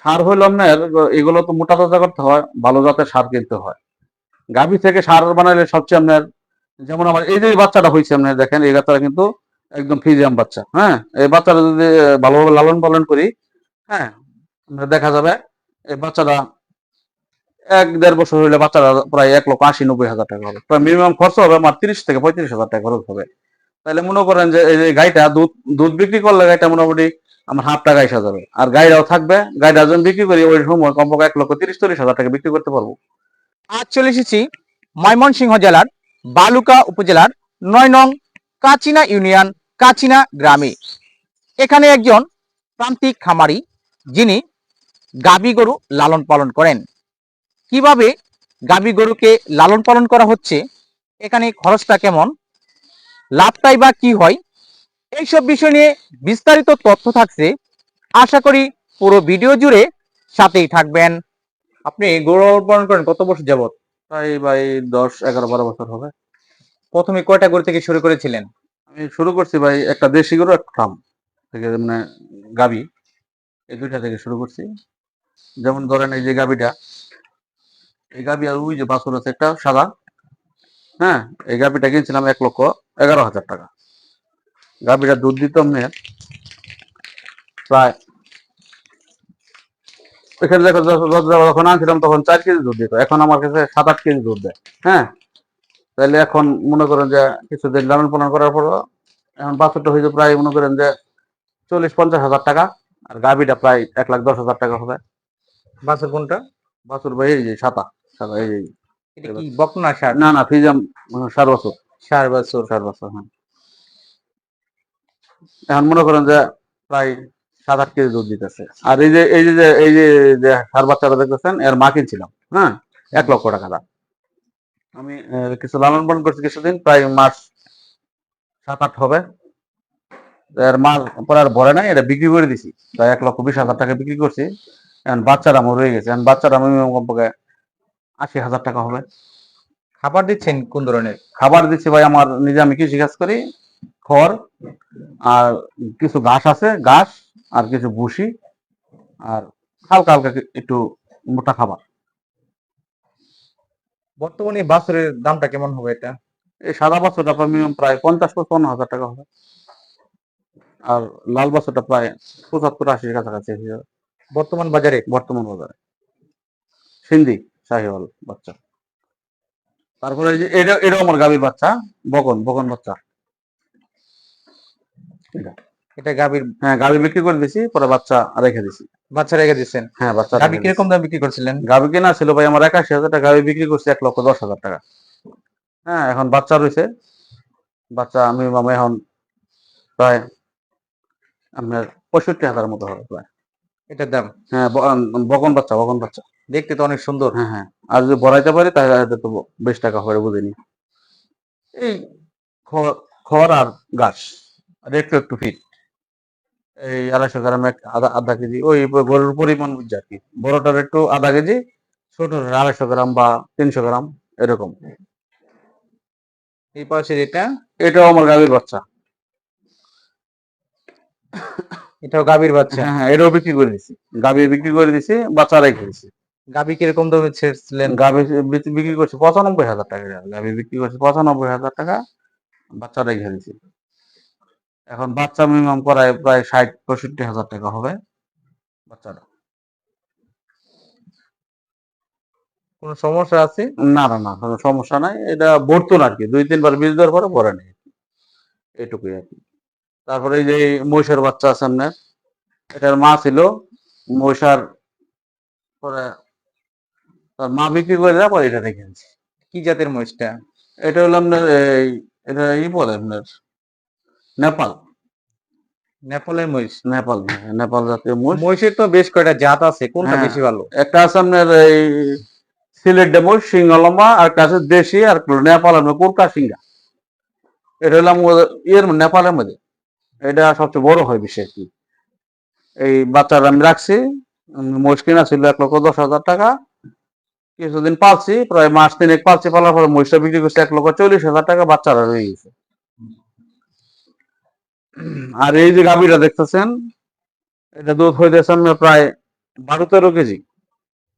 সার হইল আপনার এগুলো তো মোটা তাজা করতে হয়, ভালো জাতের সার কিনতে হয়। গাভী থেকে সার বানাইলে সবচেয়ে আপনার, যেমন আমার এই যে বাচ্চাটা হয়েছে আপনার, দেখেন, এই বাচ্চাটা কিন্তু একদম ফিজিয়াম বাচ্চা হ্যাঁ? এই বাচ্চাটা যদি ভালোভাবে লালন পালন করি হ্যাঁ দেখা যাবে, এই বাচ্চাটা এক দেড় বছর হইলে বাচ্চাটা প্রায় এক লক্ষ আশি, নব্বই হাজার টাকা হবে। প্রায় মিনিমাম খরচ হবে আমার তিরিশ থেকে পঁয়ত্রিশ হাজার টাকা খরচ হবে। তাহলে মনে করেন যে এই গাইটা দুধ দুধ বিক্রি করলে গাইটা মোটামুটি আমার হাফ টাকা এসে যাবে। আর গাইরাও থাকবে গাইরা যখন বিক্রি করি, ওই সময় কমপক্ষে এক লক্ষ তিরিশ, চল্লিশ হাজার টাকা বিক্রি করতে পারব। আজ চলে এসেছি ময়মনসিংহ জেলার বালুকা উপজেলার নয় নং কাচিনা ইউনিয়ন, কাচিনা গ্রামে। এখানে একজন প্রান্তিক খামারি, যিনি গাবি গরু লালন পালন করেন। কীভাবে গাবি গরুকে লালন পালন করা হচ্ছে? এখানে খরচটা কেমন? লাভটাই বা কি হয়? এইসব বিষয় নিয়ে বিস্তারিত তথ্য থাকছে। আশা করি পুরো ভিডিও জুড়ে সাথেই থাকবেন। আপনি গরু পালন করেন কত বছর যাবত তাই ভাই দশ এগারো বারো বছর হবে। প্রথমে কয়টা গরু থেকে শুরু করেছিলেন? আমি শুরু করছি ভাই একটা দেশি গরু একটা ফার্ম থেকে মানে গাবি। এই দুইটা থেকে শুরু করছি। যেমন ধরেন এই যে গাবিটা এই গাবি আর ওই যে বাছুর আছে একটা সাদা। হ্যাঁ এই গাবিটা কিনছিলাম এক লক্ষ এগারো হাজার টাকা। গাবিটা দুধ দিত মেয়ের প্রায়। এখানে দেখো যখন- আনছিলাম তখন চার কেজি দুধ দিত। এখন আমার কাছে সাত আট কেজি দুধ দেয়। হ্যাঁ? তাহলে এখন মনে করেন যে কিছুদিন লালন পালন করার পর এখন বাছুরটা হয়েছে প্রায় মনে করেন যে চল্লিশ পঞ্চাশ হাজার টাকা। আর গাভীটা প্রায় এক লাখ দশ হাজার টাকা হবে। বাছুর কোনটা? বাছুর ভাই এই যে সাতা সাদা এই বকনা সার? না না ফিজাম সার বছর। সার বাছুর। সার বছর হ্যাঁ। এখন মনে করেন যে প্রায় সাত আট কেজি দুধ দিতেছে। আর এই যে এই যে এই যে যে সার বাচ্চাটা দেখতেছেন এর মা কিনছিলাম হ্যাঁ? এক লক্ষ টাকা দাম। আমি কিছু লালন পালন করছি কিছুদিন প্রায় মাস সাত আট হবে। এর মাল পরে আর ভরে নাই এটা বিক্রি করে দিছি। প্রায় এক লক্ষ বিশ হাজার টাকা বিক্রি করছি। এখন বাচ্চারা আমার রয়ে গেছে। এখন বাচ্চারা আমি কমপক্ষে আশি হাজার টাকা হবে। খাবার দিচ্ছেন কোন ধরনের? খাবার দিচ্ছি ভাই আমার নিজে আমি কৃষি কাজ করি। খড় আর কিছু ঘাস আছে ঘাস আর কিছু ভুসি আর হালকা হালকা একটু মোটা খাবার। বর্তমানে বাছুরের দামটা কেমন হবে এটা? এই সাদা বাছরটা মিনিমাম প্রায় পঞ্চাশ পঞ্চান্ন হাজার টাকা হবে। আর লাল বাছরটা প্রায় পঁচাত্তর আশির কাছাকাছি বর্তমান বাজারে? বর্তমান বাজারে। সিন্ধি শাহিওয়াল বাচ্চা। তারপরে যে এটা এটাও আমার গাভীর বাচ্চা বকন বকন বাচ্চা। এটা। গাবির হ্যাঁ গাভী বিক্রি করে দিছি পরে বাচ্চা রেখে দিছি। বাচ্চা রেখে দিচ্ছেন হ্যাঁ বাচ্চা দিছি। কীরকম দাম বিক্রি করছিলেন? গাভী কেনা ছিল ভাই আমার একাশি হাজার টাকা গাভী বিক্রি করছি এক লক্ষ দশ হাজার টাকা। হ্যাঁ এখন বাচ্চা রয়েছে। বাচ্চা আমি মামা এখন প্রায় আপনার পঁয়ষট্টি হাজার মতো হবে প্রায়। এটার দাম? হ্যাঁ ব- আম, বকন বাচ্চা বকন বাচ্চা। দেখতে তো অনেক সুন্দর। হ্যাঁ হ্যাঁ। আর যদি বড়াইতে পারি তাহলে তো বেশ টাকা হবে বুঝিনি এই খড় খড় আর ঘাস। আর একটু একটু ফিট এই আড়াইশো গ্রাম এক আধা আধা কেজি ওই গরুর পরিমাণ বুঝছে আর কি। বড়টার একটু আধা কেজি ছোটটার আড়াইশো গ্রাম বা তিনশো গ্রাম এরকম। এই পাশের এটা? এটাও আমার গাভীর বাচ্চা। এটাও গাভীর বাচ্চা? হ্যাঁ হ্যাঁ এটাও বিক্রি করে দিছি। গাভী বিক্রি করে দিছি বাচ্চা রেখে দিছি গাবি কীরকম দামে ছেড়েছিলেন? গাভী বিক্রি- করছে করছি পঁচানব্বই হাজার টাকা। গাভী বিক্রি করছে পঁচানব্বই হাজার টাকা বাচ্চা রেখে দিছি। এখন বাচ্চা মিনিমাম করায় প্রায় ষাট পঁয়ষট্টি হাজার টাকা হবে বাচ্চাটা। কোন সমস্যা আছে? না না না কোনো সমস্যা নাই। এটা বর্তুন আর কি দুই তিনবার বীজ দেওয়ার পরে ভরে নেই এটুকুই আর কি। তারপরে এই যে মহিষের বাচ্চা আছে আপনার এটার মা ছিল মহিষার পরে তার মা বিক্রি করে দেওয়ার পরে এটা রেখে কি জাতের মহিষটা? এটা হলো আপনার এই এটা ই বলে আপনার নেপাল। নেপালের মহিষ। নেপাল নেপাল জাতীয় মহিষ। মহিষের তো বেশ কয়টা জাত আছে কোনটা হ্যাঁ। বেশি ভালো? একটা আছে আপনার এই সিলেট ডেমো সিংহলম্বা আর একটা আছে দেশি আর নেপালের মধ্যে কুরকা সিংহা। এটা হলো আমাদের ইয়ের নেপালের মধ্যে। এটা সবচেয়ে বড় হয় বিশেষ কি এই বাচ্চাটা আমি রাখছি মহিষ কিনা ছিল এক লক্ষ দশ হাজার টাকা। কিছুদিন পালছি প্রায় মাস তিনেক পালছি পালার পরে মহিষটা বিক্রি করছি এক লক্ষ চল্লিশ হাজার টাকা বাচ্চারা রয়ে গেছে। আর এই যে গাভীটা দেখতেছেন এটা দুধ হইতেছে প্রায় বারো তেরো কেজি।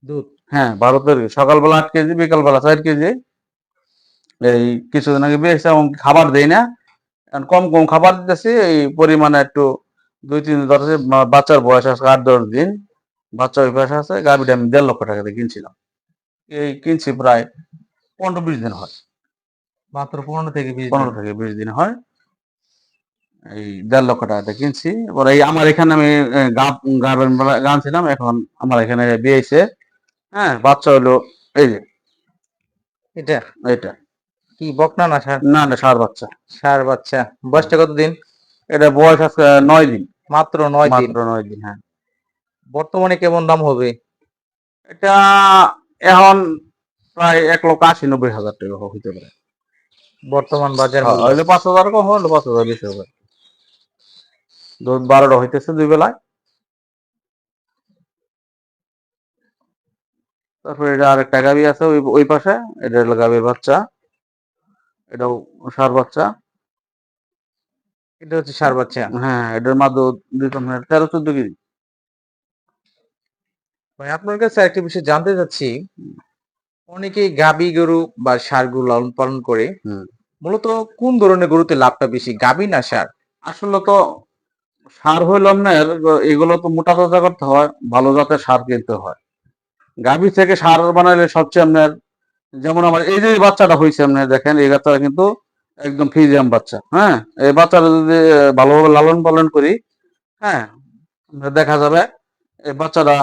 দুধ? হ্যাঁ বারো তেরো কেজি। সকালবেলা আট কেজি বিকালবেলা চার কেজি। এই কিছুদিন আগে বেশি এবং খাবার দেই না। কম কম খাবার দিতেছি এই পরিমাণে একটু দুই তিন ধরে বাচ্চার বয়স আছে আট দশ দিন। বাচ্চার বয়স আছে গাভীটা আমি দেড় লক্ষ টাকা দিয়ে কিনছিলাম। এই কিনছি প্রায় পনেরো বিশ দিন হয়। মাত্র পনেরো থেকে বিশ পনেরো থেকে বিশ দিন হয়। এই দেড় লক্ষ টাকাতে কিনছি। এবার এই আমার এখানে আমি গাবেন গান ছিলাম এখন আমার এখানে বিয়েছে হ্যাঁ বাচ্চা হলো এই যে। এটা? এটা কি বকনা না সার? না না সার বাচ্চা। সার বাচ্চা। বয়সটা কতদিন? এটা বয়স আজকে নয় দিন। মাত্র নয় দিন। মাত্র নয় দিন হ্যাঁ। বর্তমানে কেমন দাম হবে? এটা এখন প্রায় এক লক্ষ আশি নব্বই হাজার টাকা হইতে পারে। বর্তমান বাজার হ্যাঁ, মূল্য। হইলে পাঁচ হাজার কম হলে পাঁচ হাজার বেশি হবে। বারোটা হইতেছে দুই বেলায়। তারপরে এটা আরেকটা গাবি আছে ওই ওই পাশে এটা হলো গাবির বাচ্চা। এটাও সার বাচ্চা। এটা হচ্ছে সার বাচ্চা। হ্যাঁ এটার মাদু দিতাম তেরো চোদ্দ কেজি। ভাই আপনার কাছে একটা বিষয় জানতে চাচ্ছি। অনেকেই গাবি গরু বা সার গরু লালন পালন করে। মূলত কোন ধরনের গরুতে লাভটা বেশি গাবি না সার? আসলে তো সার হইল আপনার এগুলো তো মোটা তাজা করতে হয়, ভালো জাতের সার কিনতে হয়। গাভী থেকে সার বানাইলে সবচেয়ে আপনার, যেমন আমার এই যে বাচ্চাটা হয়েছে আপনার দেখেন, এই বাচ্চাটা কিন্তু একদম ফিজিয়াম বাচ্চা হ্যাঁ? এই বাচ্চাটা যদি ভালোভাবে লালন পালন করি হ্যাঁ দেখা যাবে, এই বাচ্চাটা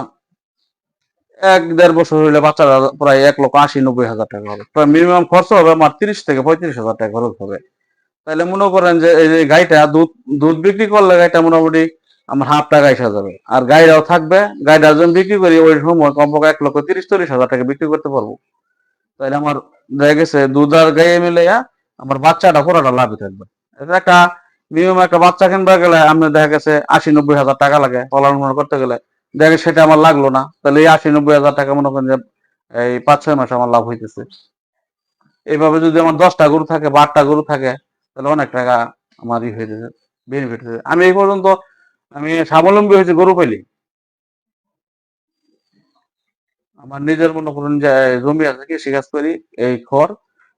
এক দেড় বছর হইলে বাচ্চাটা প্রায় এক লক্ষ আশি নব্বই হাজার টাকা হবে প্রায় মিনিমাম খরচ হবে আমার তিরিশ থেকে পঁয়ত্রিশ হাজার টাকা খরচ হবে। তাহলে মনে করেন যে এই যে গাইটা দুধ দুধ বিক্রি করলে গাইটা মোটামুটি আমার হাফ টাকা এসে যাবে। আর গাইরাও থাকবে গাইটা যখন বিক্রি করি, ওই সময় কমপক্ষে এক লক্ষ তিরিশ, চল্লিশ হাজার টাকা বিক্রি করতে পারব। তাহলে আমার দেখা গেছে, দুধ আর গায়ে মিলে আমার বাচ্চাটা পুরোটা লাভই থাকবে। এটা একটা মিনিমাম একটা বাচ্চা কিনতে গেলে আমি দেখা গেছে আশি, নব্বই হাজার টাকা লাগে পালন করতে গেলে। দেখা সেটা আমার লাগল না। তাহলে এই আশি, নব্বই হাজার টাকা মনে করেন যে এই পাঁচ, ছয় মাসে আমার লাভ হইতেছে। এইভাবে যদি আমার দশটা গরু থাকে, বারটা গরু থাকে তাহলে অনেক টাকা আমার ই হয়ে বেনিফিট হয়ে যাবে। আমি এই পর্যন্ত আমি স্বাবলম্বী হয়েছি গরু পেলি আমার নিজের মনে করুন যে জমি আছে কৃষি কাজ করি এই খড়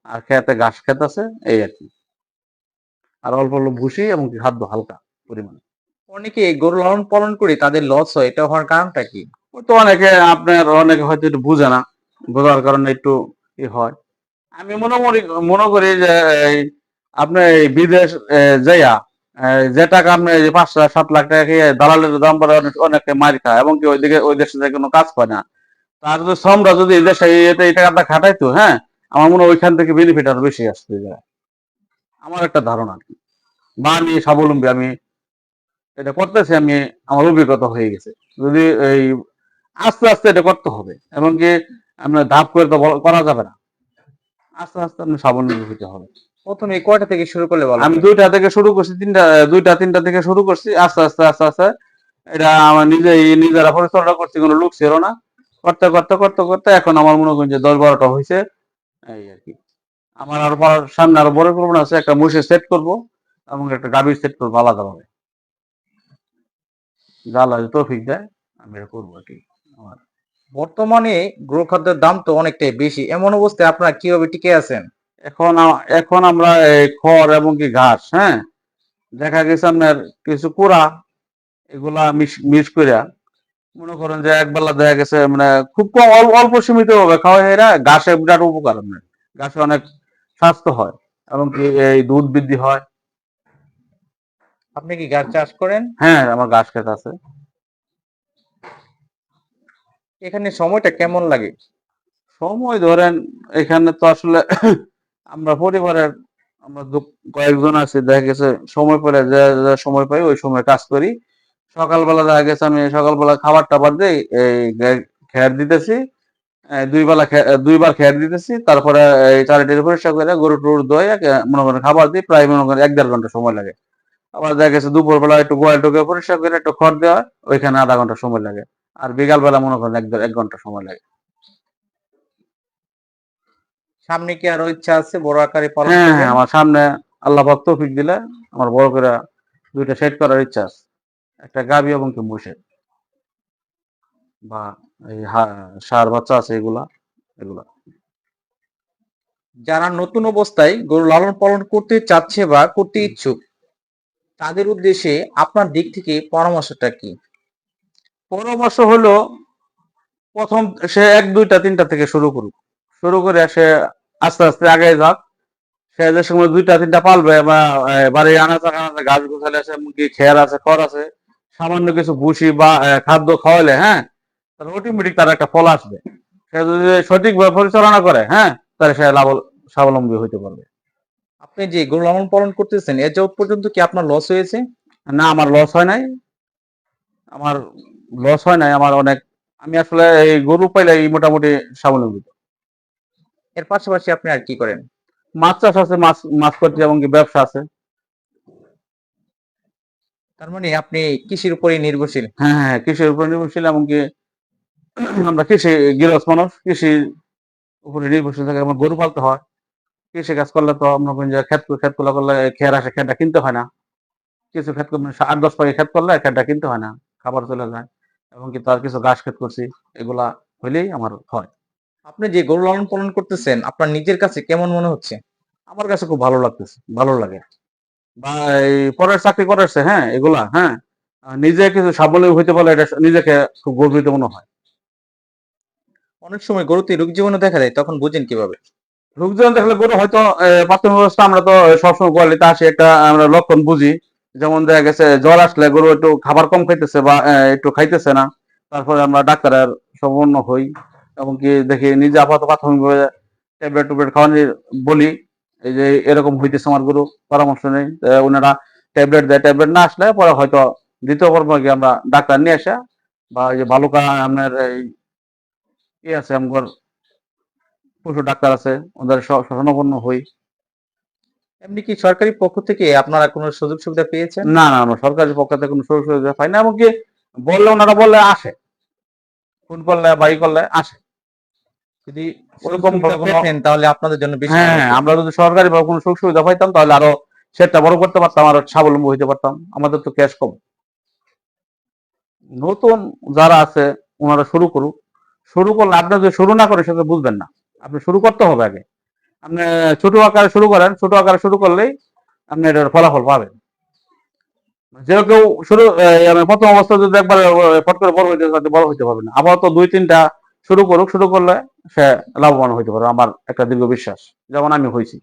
আর খেতে ঘাস খেত আছে এই আর কি। আর অল্প অল্প ভুসি এবং খাদ্য হালকা পরিমাণে। অনেকে গরু লালন পালন করি তাদের লস হয় এটা হওয়ার কারণটা কি? তো অনেকে আপনার অনেকে হয়তো একটু বুঝে না বোঝার কারণে একটু ই হয়। আমি মনে মনে করি যে এই আপনি এই বিদেশ যাইয়া যে টাকা আপনি পাঁচ লাখ সাত লাখ টাকা খেয়ে দালালের দাম পরে অনেক মার খায় এবং কি ওইদিকে, ওই দেশে যায় কোনো কাজ পায় না। তার যদি শ্রমটা যদি এই দেশে এই টাকাটা খাটাইতো হ্যাঁ আমার মনে হয় ওইখান থেকে বেনিফিট আরও বেশি আসতে যায় আমার একটা ধারণা আর কি। বা আমি স্বাবলম্বী, আমি এটা করতেছি, আমি, আমার অভিজ্ঞতা হয়ে গেছে। যদি এই আস্তে আস্তে এটা করতে হবে এমনকি আপনার ধাপ করে তো করা যাবে না। আস্তে আস্তে আপনি স্বাবলম্বী হতে হবে। প্রথমে কয়টা থেকে শুরু করলে ভালো আমি দুইটা থেকে শুরু করছি তিনটা দুইটা তিনটা থেকে শুরু করছি আস্তে আস্তে আস্তে আস্তে। এটা আমার নিজে নিজেরা পরিচালনা করছি কোনো লোক ছিল না। করতে করতে করতে করতে এখন আমার মনে করেন যে দশ বারোটা হয়েছে। এই আর কি। আমার আরও সামনে আরও বড় করব আছে একটা মুসে সেট করব এবং একটা গাভীর সেট করব আলাদাভাবে। জালা তৌফিক দেয় আমি এটা করব আর কি আমার। বর্তমানে গরু খাদ্যের দাম তো অনেকটাই বেশি। এমন অবস্থায় আপনারা কীভাবে টিকে আছেন? এখন এখন আমরা এই খড় এবং কি ঘাস হ্যাঁ? দেখা গেছে আপনার কিছু কুড়া এগুলা মিশ করিয়া মনে করেন যে একবেলা দেখা গেছে মানে খুব কম অল্প সীমিত ভাবে খাওয়া এরা ঘাসে বিরাট উপকার আপনার। ঘাসে অনেক স্বাস্থ্য হয় এবং কি এই দুধ বৃদ্ধি হয়। আপনি কি গাছ চাষ করেন? হ্যাঁ আমার গাছ খেত আছে। এখানে সময়টা কেমন লাগে? সময় ধরেন এখানে তো আসলে আমরা পরিবারের, আমরা কয়েকজন আছি, দেখা গেছে সময় পেলে যে সময় পাই ওই সময় কাজ করি। সকালবেলা দেখা গেছে আমি সকালবেলা খাবার টাবার দিই, এই খের দিতেছি এই দুই বেলা দুইবার খের দিতেছি, তারপরে এই চারিটি পরিষ্কার করে গরু টুর দই মনে করেন খাবার দিই, প্রায় মনে করেন এক দেড় ঘণ্টা সময় লাগে। আবার দেখা গেছে দুপুর বেলা একটু গোয়াল টোকে পরিষ্কার করে একটু খড় দেওয়া, ওইখানে আধা ঘণ্টা সময় লাগে। আর বিকাল বেলা মনে করেন এক এক ঘণ্টা সময় লাগে। সামনে কি আরও ইচ্ছা আছে বড় আকারে পালন হ্যাঁ আমার সামনে আল্লাহ পাক তৌফিক দিলে আমার বড় করে দুইটা সেট করার ইচ্ছা আছে। একটা গাবি এবং কি মুসে বা এই ষাঁড় বাচ্চা আছে এগুলা এগুলা। যারা নতুন অবস্থায় গরু লালন পালন করতে চাচ্ছে বা করতে ইচ্ছুক তাদের উদ্দেশ্যে আপনার দিক থেকে পরামর্শটা কি? পরামর্শ হলো প্রথম সে এক দুইটা তিনটা থেকে শুরু করুক। শুরু করে সে আস্তে আস্তে আগে যাক। সে যে সময় দুইটা তিনটা পালবে বা আহ, বাড়ি আনাচে আনাচে গাছ গোছালে আছে মুরগি খেয়ার আছে খড় আছে সামান্য কিছু ভুসি বা খাদ্য খাওয়ালে হ্যাঁ তাহলে অটোমেটিক তার একটা ফল আসবে। সে যদি সঠিকভাবে পরিচালনা করে হ্যাঁ তাহলে সে লাভ স্বাবলম্বী হইতে পারবে। আপনি যে গরু লালন পালন করতেছেন এ যাবৎ পর্যন্ত কি আপনার লস হয়েছে? না আমার লস হয় নাই। আমার লস হয় নাই আমার অনেক আমি আসলে এই গরু পাইলে এই মোটামুটি স্বাবলম্বী এর পাশাপাশি আপনি আর কি করেন? মাছ চাষ আছে মাছ মাছ করতে এবং কি ব্যবসা আছে। তার মানে আপনি কৃষির উপরেই নির্ভরশীল? হ্যাঁ হ্যাঁ কৃষির উপর নির্ভরশীল এমনকি আমরা কৃষি গৃহস্থ মানুষ কৃষির উপরে নির্ভরশীল থাকে আমার গরু পালতে হয়। কৃষি কাজ করলে তো আমরা ক্ষেত ক্ষেতগুলা করলে খেয়ার আসে খেতটা কিনতে হয় না। কিছু ক্ষেত করলে আট দশ পাখি ক্ষেত করলে খেতটা কিনতে হয় না খাবার চলে যায়। এবং কি তার কিছু ঘাস ক্ষেত করছি এগুলা হইলেই আমার হয়। আপনি যে গরু লালন পালন করতেছেন আপনার নিজের কাছে কেমন মনে হচ্ছে? আমার কাছে খুব ভালো লাগতেছে ভালো লাগে। বা পরের চাকরি করেছে হ্যাঁ এগুলা হ্যাঁ। নিজে কিছু স্বাবলম্বী হইতে পারলে এটা নিজেকে খুব গর্বিত মনে হয়। অনেক সময় গরুতে রোগ জীবনে দেখা যায় তখন বুঝেন কীভাবে? রোগ জীবন দেখলে গরু হয়তো প্রাথমিক অবস্থা আমরা তো সবসময় গোয়ালিতে আসি একটা আমরা লক্ষণ বুঝি। যেমন দেখা গেছে জ্বর আসলে গরু একটু খাবার কম খাইতেছে বা একটু খাইতেছে না। তারপরে আমরা ডাক্তারের সম্পন্ন হই। এবং কি দেখি নিজে আপাতত প্রাথমিকভাবে ট্যাবলেট টুবলেট খাওয়ানি বলি। এই যে এরকম হইতেছে আমার গুরু পরামর্শ নেই। ওনারা ট্যাবলেট দেয় ট্যাবলেট না আসলে পরে হয়তো দ্বিতীয় পর্ব গিয়ে আমরা ডাক্তার নিয়ে আসা বা এই যে বালুকা আপনার এই ই আছে আমার পশু ডাক্তার আছে ওদের শরণাপন্ন হই। এমনি কি সরকারি পক্ষ থেকে আপনারা কোনো সুযোগ সুবিধা পেয়েছেন? না না আমরা সরকারি পক্ষ থেকে কোনো সুযোগ সুবিধা পাই না এমনকি বললে ওনারা বললে আসে। ফোন করলে বাই করলে আসে। যদি ওরকম পেতেন তাহলে আপনাদের জন্য বেশি হ্যাঁ। আমরা যদি সরকারি ভাবে কোনো সুযোগ সুবিধা পাইতাম তাহলে আরও সেটা বড় করতে পারতাম আরও স্বাবলম্বী হইতে পারতাম। আমাদের তো ক্যাশ কম। নতুন যারা আছে ওনারা শুরু করুক। শুরু করলে আপনি যদি শুরু না করেন সেটা বুঝবেন না। আপনি শুরু করতে হবে আগে। আপনি ছোট আকারে শুরু করেন ছোট আকারে শুরু করলেই আপনি এটার ফলাফল পাবেন। যে কেউ শুরু প্রথম অবস্থা যদি একবার ফট করে বড় হইতে বড় হইতে পারবে না। আবার তো দুই তিনটা শুরু করুক শুরু করলে সে লাভবান হইতে পারে আমার একটা দীর্ঘ বিশ্বাস। যেমন আমি হয়েছি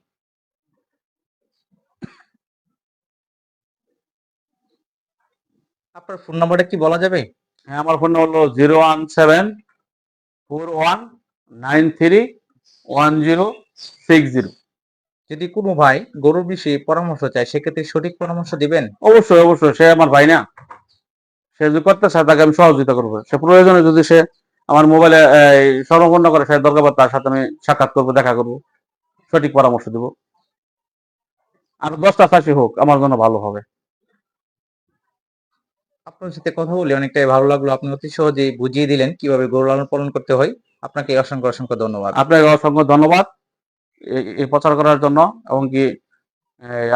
আপনার ফোন নাম্বারটা কি বলা যাবে? হ্যাঁ আমার ফোন নাম্বার হলো zero one seven four one nine three one zero six zero যদি কোনো ভাই গরুর বিষয়ে পরামর্শ চায় সেক্ষেত্রে সঠিক পরামর্শ দিবেন? অবশ্যই অবশ্যই। সে আমার ভাই না। সে যদি করতে চায় তাকে আমি সহযোগিতা করব। সে প্রয়োজনে যদি সে আমার মোবাইলে স্মরণপন্ন করে সে দরকার তার সাথে আমি সাক্ষাৎ করব দেখা করব। সঠিক পরামর্শ দেবো। আর দশটা চাষি হোক আমার জন্য ভালো হবে। আপনার সাথে কথা বলে অনেকটাই ভালো লাগল। আপনি অতি সহজেই বুঝিয়ে দিলেন কীভাবে গরু লালন পালন করতে হয়। আপনাকে অসংখ্য অসংখ্য ধন্যবাদ। আপনাকে অসংখ্য ধন্যবাদ এই প্রচার করার জন্য এবং কি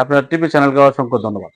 আপনার টিভি চ্যানেলকে অসংখ্য ধন্যবাদ।